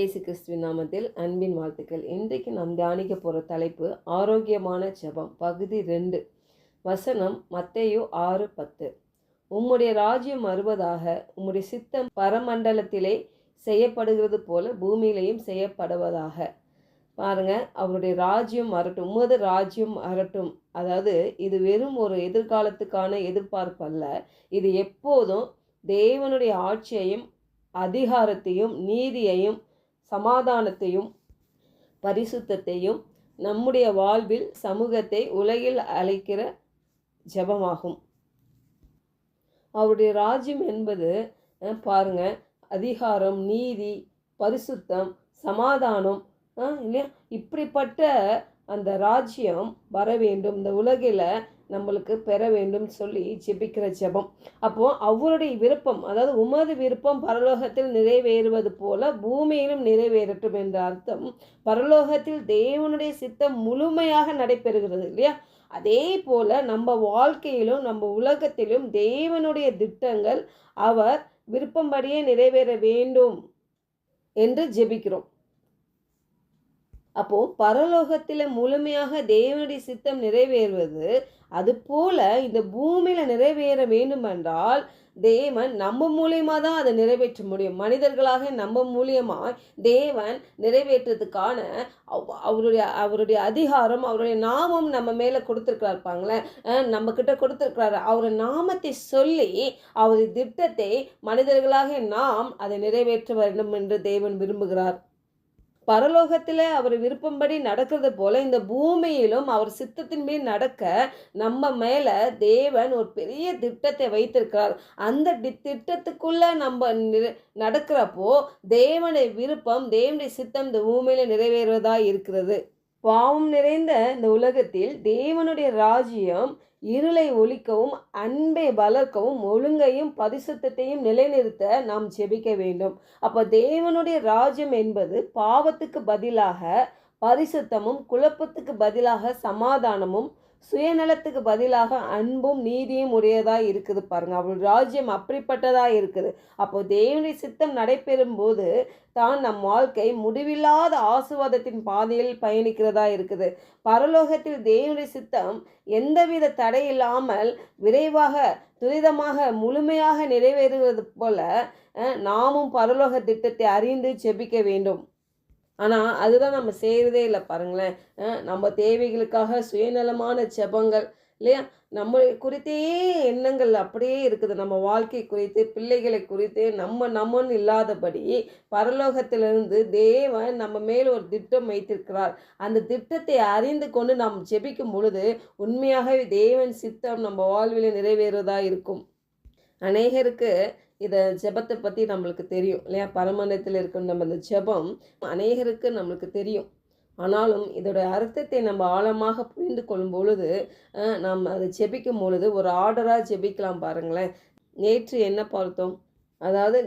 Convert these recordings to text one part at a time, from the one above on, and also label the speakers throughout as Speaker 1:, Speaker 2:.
Speaker 1: ஏசு கிறிஸ்துவின் நாமத்தில் அன்பின் வாழ்த்துக்கள் இன்றைக்கு நாம் தியானிக்க போகிற தலைப்பு ஆரோக்கியமான ஜபம் பகுதி ரெண்டு வசனம் மத்தையோ ஆறு பத்து உம்முடைய ராஜ்யம் வருவதாக உம்முடைய சித்தம் பரமண்டலத்திலே செய்யப்படுகிறது போல பூமியிலையும் செய்யப்படுவதாக பாருங்கள் அவருடைய ராஜ்யம் வரட்டும் உமது ராஜ்யம் வரட்டும் அதாவது இது வெறும் ஒரு எதிர்காலத்துக்கான எதிர்பார்ப்பு அல்ல இது எப்போதும் தேவனுடைய ஆட்சியையும் அதிகாரத்தையும் நீதியையும் சமாதானத்தையும் பரிசுத்தையும் நம்முடைய வாழ்வில் சமூகத்தை உலகில் அழைக்கிற ஜபமாகும் அவருடைய ராஜ்யம் என்பது பாருங்க அதிகாரம் நீதி பரிசுத்தம் சமாதானம் இல்லையா இப்படிப்பட்ட அந்த ராஜ்யம் வர வேண்டும் இந்த உலகில் நம்மளுக்கு பெற வேண்டும் சொல்லி ஜெபிக்கிற ஜெபம் அப்போது அவருடைய விருப்பம் அதாவது உமது விருப்பம் பரலோகத்தில் நிறைவேறுவது போல பூமியிலும் நிறைவேறட்டும் என்ற அர்த்தம் பரலோகத்தில் தேவனுடைய சித்தம் முழுமையாக நடைபெறுகிறது இல்லையா அதே போல் நம்ம வாழ்க்கையிலும் நம்ம உலகத்திலும் தேவனுடைய திட்டங்கள் அவர் விருப்பம்படியே நிறைவேற வேண்டும் என்று ஜெபிக்கிறோம் அப்போது பரலோகத்தில் முழுமையாக தேவனுடைய சித்தம் நிறைவேறுவது அது போல இந்த பூமியில் நிறைவேற வேண்டுமென்றால் தேவன் நம்ம மூலியமாக தான் அதை நிறைவேற்ற முடியும் மனிதர்களாக நம்ம மூலியமாக தேவன் நிறைவேற்றுறதுக்கான அவருடைய அவருடைய அதிகாரம் அவருடைய நாமம் நம்ம மேலே கொடுத்துருக்கிறார் நம்மக்கிட்ட கொடுத்துருக்கிறாரு அவர் நாமத்தை சொல்லி அவருடைய திட்டத்தை மனிதர்களாக நாம் அதை நிறைவேற்ற வேண்டும் என்று தேவன் விரும்புகிறார் பரலோகத்தில் அவர் விருப்பம்படி நடக்கிறது போல இந்த பூமியிலும் அவர் சித்தத்தின்படி நடக்க நம்ம மேலே தேவன் ஒரு பெரிய திட்டத்தை வைத்திருக்கிறார் அந்த திட்டத்துக்குள்ளே நம்ம நடக்கிறப்போ தேவனுடைய விருப்பம் தேவனுடைய சித்தம் இந்த பூமியில் நிறைவேறுவதாக இருக்கிறது பாவம் நிறைந்த இந்த உலகத்தில் தேவனுடைய ராஜ்யம் இருளை ஒழிக்கவும் அன்பை வளர்க்கவும் ஒழுங்கையும் பரிசுத்தையும் நிலைநிறுத்த நாம் ஜெபிக்க வேண்டும் அப்போ தேவனுடைய ராஜ்யம் என்பது பாவத்துக்கு பதிலாக பரிசுத்தமும் குழப்பத்துக்கு பதிலாக சமாதானமும் சுயநலத்துக்கு பதிலாக அன்பும் நீதியும் உடையதாக இருக்குது பாருங்கள் அவள் ராஜ்யம் அப்படிப்பட்டதாக இருக்குது அப்போ தேவனுடைய சித்தம் நடைபெறும் போது தான் நம் வாழ்க்கை முடிவில்லாத ஆசுவாதத்தின் பாதையில் பயணிக்கிறதா இருக்குது பரலோகத்தில் தேவனுடைய சித்தம் எந்தவித தடை இல்லாமல் விரைவாக துரிதமாக முழுமையாக நிறைவேறுவது போல நாமும் பரலோக திட்டத்தை அறிந்து செபிக்க வேண்டும் ஆனால் அதுதான் நம்ம செய்கிறதே இல்லை பாருங்களேன் நம்ம தேவைகளுக்காக சுயநலமான செபங்கள் இல்லையா நம்ம குறித்தே எண்ணங்கள் அப்படியே இருக்குது நம்ம வாழ்க்கை குறித்து பிள்ளைகளை குறித்து நம்ம நம்மன்னு இல்லாதபடி பரலோகத்திலிருந்து தேவன் நம்ம மேல் ஒரு திட்டம் வைத்திருக்கிறார் அந்த திட்டத்தை அறிந்து கொண்டு நாம் ஜெபிக்கும் பொழுது உண்மையாகவே தேவன் சித்தம் நம்ம வாழ்வில் நிறைவேறுவதாக இருக்கும் அநேகருக்கு இதை ஜபத்தை பற்றி நம்மளுக்கு தெரியும் இல்லையா பரமண்டத்தில் இருக்கும் நம்ம இந்த ஜபம் அநேகருக்கு நம்மளுக்கு தெரியும் ஆனாலும் இதோட அர்த்தத்தை நம்ம ஆழமாக புரிந்து கொள்ளும் பொழுது நாம் அதை ஜெபிக்கும் பொழுது ஒரு ஆர்டராக ஜெபிக்கலாம் பாருங்களேன் நேற்று என்ன பார்த்தோம் அதாவது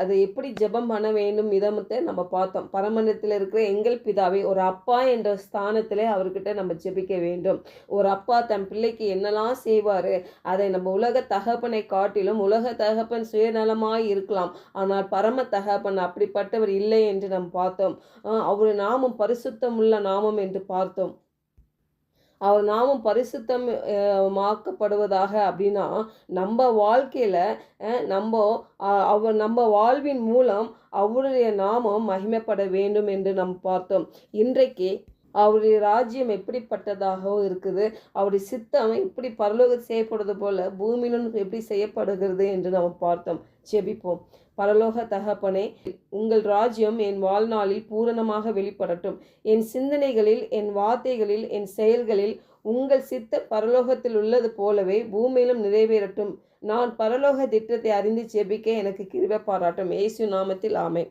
Speaker 1: அது எப்படி ஜெபம் பண்ண வேண்டும் விதமத்தை நம்ம பார்த்தோம் பரமணத்தில் இருக்கிற எங்கள் பிதாவை ஒரு அப்பா என்ற ஸ்தானத்திலே அவர்கிட்ட நம்ம ஜெபிக்க வேண்டும் ஒரு அப்பா தன் பிள்ளைக்கு என்னெல்லாம் செய்வார் அதை நம்ம உலக தகப்பனை காட்டிலும் உலக தகப்பன் சுயநலமாக இருக்கலாம் ஆனால் பரம தகப்பன் அப்படிப்பட்டவர் இல்லை என்று நாம் பார்த்தோம் அவர் நாமம் பரிசுத்தமுள்ள நாமம் என்று பார்த்தோம் அவர் நாமும் பரிசுத்தம் மாக்கப்படுவதாக அப்படின்னா நம்ம வாழ்க்கையில் நம்ம அவர் நம்ம வாழ்வின் மூலம் அவருடைய நாமம் மகிமைப்பட வேண்டும் என்று நாம் பார்த்தோம் இன்றைக்கு அவருடைய ராஜ்யம் எப்படிப்பட்டதாகவும் இருக்குது அவருடைய சித்தம் எப்படி பரலோகம் செய்யப்படுவது போல பூமியிலும் எப்படி செய்யப்படுகிறது என்று நாம் பார்த்தோம் செபிப்போம் பரலோக தகப்பனே உங்கள் ராஜ்யம் என் வாழ்நாளில் பூரணமாக வெளிப்படட்டும் என் சிந்தனைகளில் என் வார்த்தைகளில் என் செயல்களில் உங்கள் சித்த பரலோகத்தில் உள்ளது போலவே பூமியிலும் நிறைவேறட்டும் நான் பரலோக திட்டத்தை அறிந்து செபிக்க எனக்கு கிருவ பாராட்டும் ஏசு நாமத்தில் ஆமை